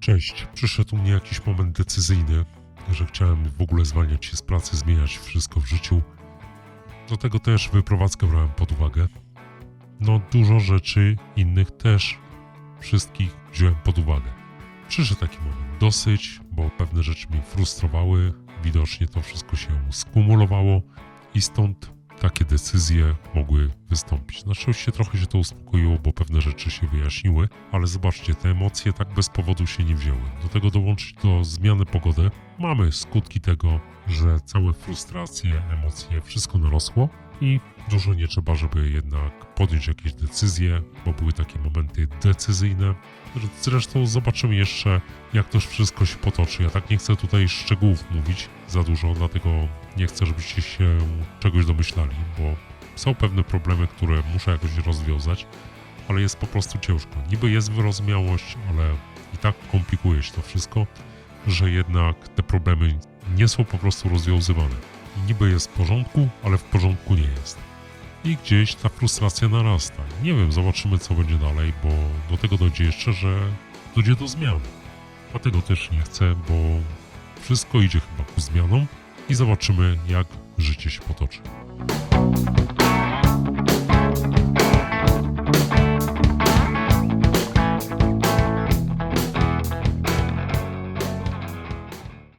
Cześć. Przyszedł mnie jakiś moment decyzyjny, że chciałem w ogóle zwalniać się z pracy, zmieniać wszystko w życiu. Do tego też wyprowadzkę brałem pod uwagę. No, dużo rzeczy innych też wszystkich wziąłem pod uwagę. Przyszedł taki moment dosyć, bo pewne rzeczy mnie frustrowały. Widocznie to wszystko się skumulowało i stąd takie decyzje mogły wystąpić. Na szczęście trochę się to uspokoiło, bo pewne rzeczy się wyjaśniły, ale zobaczcie, te emocje tak bez powodu się nie wzięły. Do tego dołączyć do zmiany pogody, mamy skutki tego, że całe frustracje, emocje, wszystko narosło i dużo nie trzeba, żeby jednak podjąć jakieś decyzje, bo były takie momenty decyzyjne. Zresztą zobaczymy jeszcze, jak to wszystko się potoczy. Ja tak nie chcę tutaj szczegółów mówić za dużo, dlatego nie chcę, żebyście się czegoś domyślali, bo są pewne problemy, które muszę jakoś rozwiązać, ale jest po prostu ciężko. Niby jest wyrozumiałość, ale i tak komplikuje się to wszystko, że jednak te problemy nie są po prostu rozwiązywane. Niby jest w porządku, ale w porządku nie jest. I gdzieś ta frustracja narasta. Nie wiem, zobaczymy co będzie dalej, bo do tego dojdzie jeszcze, że dojdzie do zmian. Dlatego też nie chcę, bo wszystko idzie chyba ku zmianom i zobaczymy jak życie się potoczy.